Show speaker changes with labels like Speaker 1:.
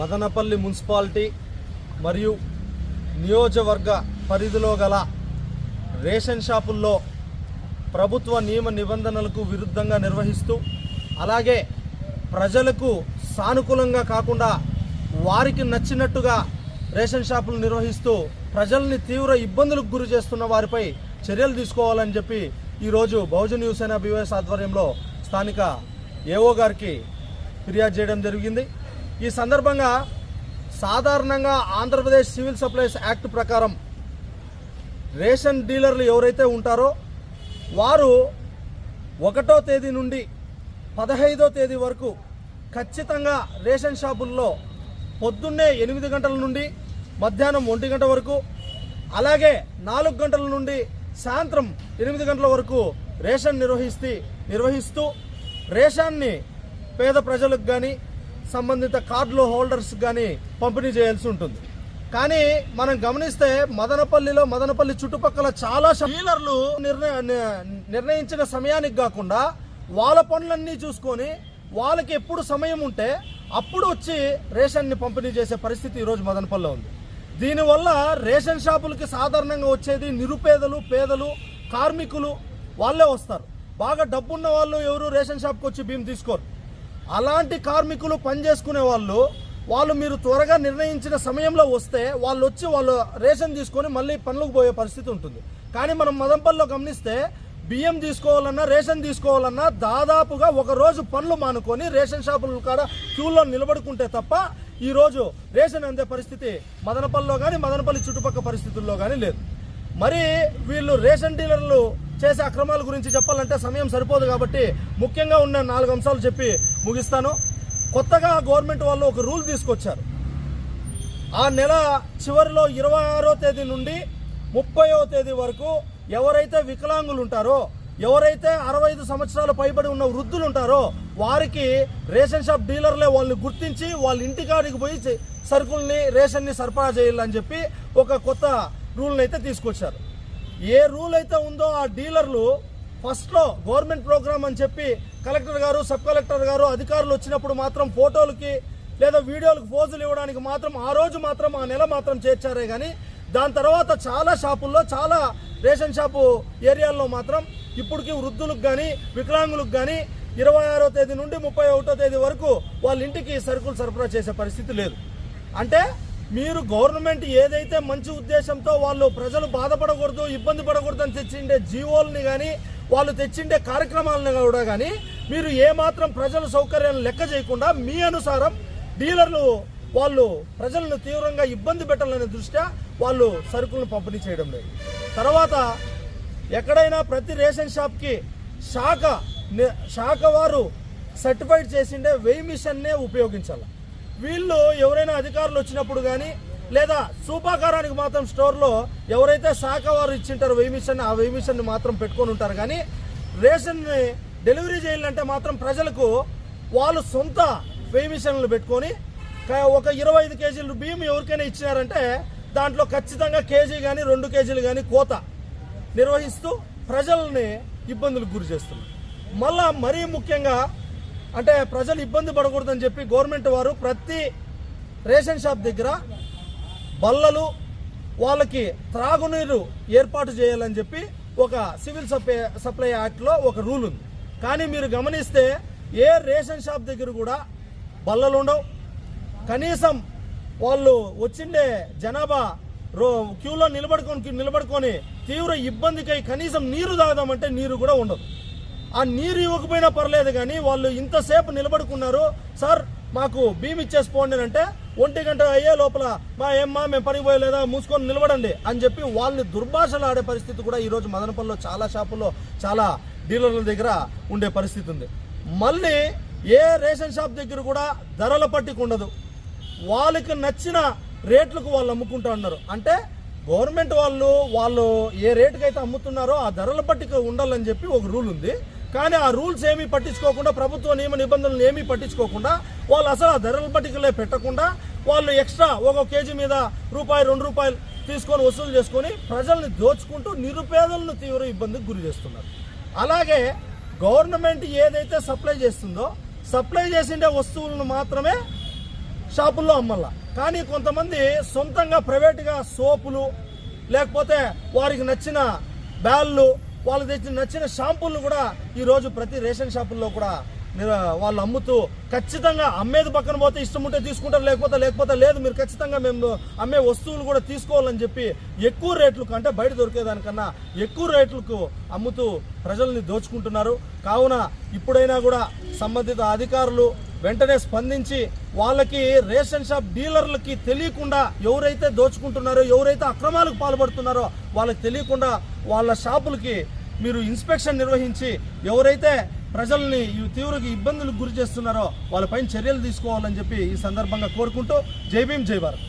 Speaker 1: Madanapalle municipality మరియు నియోజకవర్గ పరిధిలో గల రేషన్ షాపుల్లో ప్రభుత్వ నియమ నిబంధనలకు విరుద్ధంగా నిర్వహిస్తూ అలాగే ప్రజలకు సానుకూలంగా కాకుండా వారికి నచ్చినట్టుగా రేషన్ షాపులు నిర్వహిస్తూ ప్రజల్ని తీవ్ర ఇబ్బందులకు గురి చేస్తున్న వారిపై చర్యలు తీసుకోవాలని చెప్పి ఈరోజు బహుజన్ యువసేన బీవైఎస్ ఆధ్వర్యంలో స్థానిక ఏఓ గారికి ఫిర్యాదు చేయడం జరిగింది. ఈ సందర్భంగా సాధారణంగా ఆంధ్రప్రదేశ్ సివిల్ సప్లైస్ యాక్ట్ ప్రకారం రేషన్ డీలర్లు ఎవరైతే ఉంటారో వారు ఒకటో తేదీ నుండి పదహైదో తేదీ వరకు ఖచ్చితంగా రేషన్ షాపుల్లో పొద్దున్నే ఎనిమిది గంటల నుండి మధ్యాహ్నం ఒంటి గంట వరకు అలాగే నాలుగు గంటల నుండి సాయంత్రం ఎనిమిది గంటల వరకు రేషన్ నిర్వహిస్తూ నిర్వహిస్తూ రేషన్ని పేద ప్రజలకు కానీ సంబంధిత కార్డులు హోల్డర్స్ కానీ పంపిణీ చేయాల్సి ఉంటుంది. కానీ మనం గమనిస్తే మదనపల్లిలో మదనపల్లి చుట్టుపక్కల చాలా డీలర్లు నిర్ణయ నిర్ణయించిన సమయానికి కాకుండా వాళ్ళ పనులన్నీ చూసుకొని వాళ్ళకి ఎప్పుడు సమయం ఉంటే అప్పుడు వచ్చి రేషన్ని పంపిణీ చేసే పరిస్థితి ఈరోజు మదనపల్లిలో ఉంది. దీనివల్ల రేషన్ షాపులకి సాధారణంగా వచ్చేది నిరుపేదలు పేదలు కార్మికులు వాళ్ళే వస్తారు. బాగా డబ్బున్న వాళ్ళు ఎవరు రేషన్ షాప్కి వచ్చి బియ్యం తీసుకోరు. అలాంటి కార్మికులు పనిచేసుకునే వాళ్ళు వాళ్ళు మీరు త్వరగా నిర్ణయించిన సమయంలో వస్తే వాళ్ళు వచ్చి వాళ్ళు రేషన్ తీసుకొని మళ్ళీ పనులకు పోయే పరిస్థితి ఉంటుంది. కానీ మనం మదంపల్లిలో గమనిస్తే బియ్యం తీసుకోవాలన్నా రేషన్ తీసుకోవాలన్నా దాదాపుగా ఒక రోజు పనులు మానుకొని రేషన్ షాపుల కాడ క్యూల్లో నిలబడుకుంటే తప్ప ఈరోజు రేషన్ అందే పరిస్థితి మదనపల్లిలో కానీ మదనపల్లి చుట్టుపక్కల పరిస్థితుల్లో కానీ లేదు. మరి వీళ్ళు రేషన్ డీలర్లు చేసే అక్రమాల గురించి చెప్పాలంటే సమయం సరిపోదు కాబట్టి ముఖ్యంగా ఉన్న నాలుగు అంశాలు చెప్పి ముగిస్తాను. కొత్తగా గవర్నమెంట్ వాళ్ళు ఒక రూల్ తీసుకొచ్చారు. ఆ నెల చివరిలో ఇరవై ఆరో తేదీ నుండి ముప్పైవ తేదీ వరకు ఎవరైతే వికలాంగులు ఉంటారో ఎవరైతే అరవై ఐదు సంవత్సరాలు పైబడి ఉన్న వృద్ధులు ఉంటారో వారికి రేషన్ షాప్ డీలర్లే వాళ్ళని గుర్తించి వాళ్ళ ఇంటికాడికి పోయి సరుకుల్ని రేషన్ని సరఫరా చేయాలని చెప్పి ఒక కొత్త రూల్ని అయితే తీసుకొచ్చారు. ఏ రూల్ అయితే ఉందో ఆ డీలర్లు ఫస్ట్లో గవర్నమెంట్ ప్రోగ్రామ్ అని చెప్పి కలెక్టర్ గారు సబ్ కలెక్టర్ గారు అధికారులు వచ్చినప్పుడు మాత్రం ఫోటోలకి లేదా వీడియోలకు పోజులు ఇవ్వడానికి మాత్రం ఆ రోజు మాత్రం ఆ నెల మాత్రం చేర్చారే కానీ దాని తర్వాత చాలా షాపుల్లో చాలా రేషన్ షాపు ఏరియాల్లో మాత్రం ఇప్పటికి వృద్ధులకు కానీ వికలాంగులకు కానీ ఇరవై ఆరో తేదీ నుండి ముప్పై ఒకటో తేదీ వరకు వాళ్ళ ఇంటికి సరుకులు సరఫరా చేసే పరిస్థితి లేదు. అంటే మీరు గవర్నమెంట్ ఏదైతే మంచి ఉద్దేశంతో వాళ్ళు ప్రజలు బాధపడకూడదు ఇబ్బంది పడకూడదు అని తెచ్చిండే జీవోల్ని కానీ వాళ్ళు తెచ్చిండే కార్యక్రమాలను కూడా కానీ మీరు ఏమాత్రం ప్రజల సౌకర్యాలను లెక్క చేయకుండా మీ అనుసారం డీలర్లు వాళ్ళు ప్రజలను తీవ్రంగా ఇబ్బంది పెట్టాలనే దృష్ట్యా వాళ్ళు సరుకులను పంపిణీ చేయడం లేదు. తర్వాత ఎక్కడైనా ప్రతి రేషన్ షాప్కి శాఖ శాఖ వారు సర్టిఫైడ్ చేసిండే వెయ్యి మిషన్నే ఉపయోగించాలి. వీళ్ళు ఎవరైనా అధికారులు వచ్చినప్పుడు కానీ లేదా సూపాకారానికి మాత్రం స్టోర్లో ఎవరైతే శాఖ వారు ఇచ్చింటారో వెయ్యి మిషన్ ఆ వెయ్యి మిషన్ని మాత్రం పెట్టుకొని ఉంటారు. కానీ రేషన్ని డెలివరీ చేయాలంటే మాత్రం ప్రజలకు వాళ్ళు సొంత వెయ్యి మిషన్లు పెట్టుకొని ఒక ఇరవై ఐదు కేజీలు బియ్యం ఎవరికైనా ఇచ్చినారంటే దాంట్లో ఖచ్చితంగా కేజీ కానీ రెండు కేజీలు కానీ కోత నిర్వహిస్తూ ప్రజల్ని ఇబ్బందులకు గురి చేస్తున్నారు మళ్ళా మరీ ముఖ్యంగా అంటే ప్రజలు ఇబ్బంది పడకూడదని చెప్పి గవర్నమెంట్ వారు ప్రతి రేషన్ షాప్ దగ్గర బల్లలు వాళ్ళకి త్రాగునీరు ఏర్పాటు చేయాలని చెప్పి ఒక సివిల్ సప్లై సప్లై యాక్ట్లో ఒక రూల్ ఉంది. కానీ మీరు గమనిస్తే ఏ రేషన్ షాప్ దగ్గర కూడా బల్లలు ఉండవు. కనీసం వాళ్ళు వచ్చిండే జనాభా రో క్యూలో నిలబడుకొని నిలబడుకొని తీవ్ర ఇబ్బందికై కనీసం నీరు తాగదామంటే నీరు కూడా ఉండదు. ఆ నీరు ఇవ్వకపోయినా పర్లేదు కానీ వాళ్ళు ఇంతసేపు నిలబడుకున్నారు. సార్ మాకు భీమి ఇచ్చేసిపోండి అంటే ఒంటి గంట అయ్యే లోపల మా ఏమ్మా మేము పనికి పోయలేదా? మూసుకొని నిలబడండి అని చెప్పి వాళ్ళని దుర్భాషలు ఆడే పరిస్థితి కూడా ఈరోజు మదనపల్లిలో చాలా షాపుల్లో చాలా డీలర్ల దగ్గర ఉండే పరిస్థితి ఉంది. మళ్ళీ ఏ రేషన్ షాప్ దగ్గర కూడా ధరల పట్టిక ఉండదు. వాళ్ళకి నచ్చిన రేట్లకు వాళ్ళు అమ్ముకుంటా ఉన్నారు. అంటే గవర్నమెంట్ వాళ్ళు వాళ్ళు ఏ రేటుకైతే అమ్ముతున్నారో ఆ ధరల పట్టిక ఉండాలని చెప్పి ఒక రూల్ ఉంది. కానీ ఆ రూల్స్ ఏమీ పట్టించుకోకుండా ప్రభుత్వ నియమ నిబంధనలు ఏమీ పట్టించుకోకుండా వాళ్ళు అసలు ఆ ధరల పట్టికలే పెట్టకుండా వాళ్ళు ఎక్స్ట్రా ఒక కేజీ మీద రూపాయి రెండు రూపాయలు తీసుకొని వసూలు చేసుకొని ప్రజల్ని దోచుకుంటూ నిరుపేదలను తీవ్ర ఇబ్బందికి గురి చేస్తున్నారు. అలాగే గవర్నమెంట్ ఏదైతే సప్లై చేస్తుందో సప్లై చేసిండే వస్తువులను మాత్రమే షాపుల్లో అమ్మల్లా. కానీ కొంతమంది సొంతంగా ప్రైవేట్గా సోపులు లేకపోతే వారికి నచ్చిన బ్యాళ్ళు వాళ్ళకి తెచ్చిన నచ్చిన షాంపూలు కూడా ఈరోజు ప్రతి రేషన్ షాపుల్లో కూడా వాళ్ళు అమ్ముతూ ఖచ్చితంగా అమ్మేది పక్కన పోతే ఇష్టం ఉంటే తీసుకుంటారు లేకపోతే లేకపోతే లేదు. మీరు ఖచ్చితంగా మేము అమ్మే వస్తువులు కూడా తీసుకోవాలని చెప్పి ఎక్కువ రేట్లకు అంటే బయట దొరికేదానికన్నా ఎక్కువ రేట్లకు అమ్ముతూ ప్రజల్ని దోచుకుంటున్నారు. కావున ఇప్పుడైనా కూడా సంబంధిత అధికారులు వెంటనే స్పందించి వాళ్ళకి రేషన్ షాప్ డీలర్లకి తెలియకుండా ఎవరైతే దోచుకుంటున్నారో ఎవరైతే అక్రమాలకు పాల్పడుతున్నారో వాళ్ళకి తెలియకుండా వాళ్ళ షాపులకి మీరు ఇన్స్పెక్షన్ నిర్వహించి ఎవరైతే ప్రజల్ని ఈ ఇబ్బందులకు గురి చేస్తున్నారో వాళ్ళపైన చర్యలు తీసుకోవాలని చెప్పి ఈ సందర్భంగా కోరుకుంటూ జై భీం జై భారత్.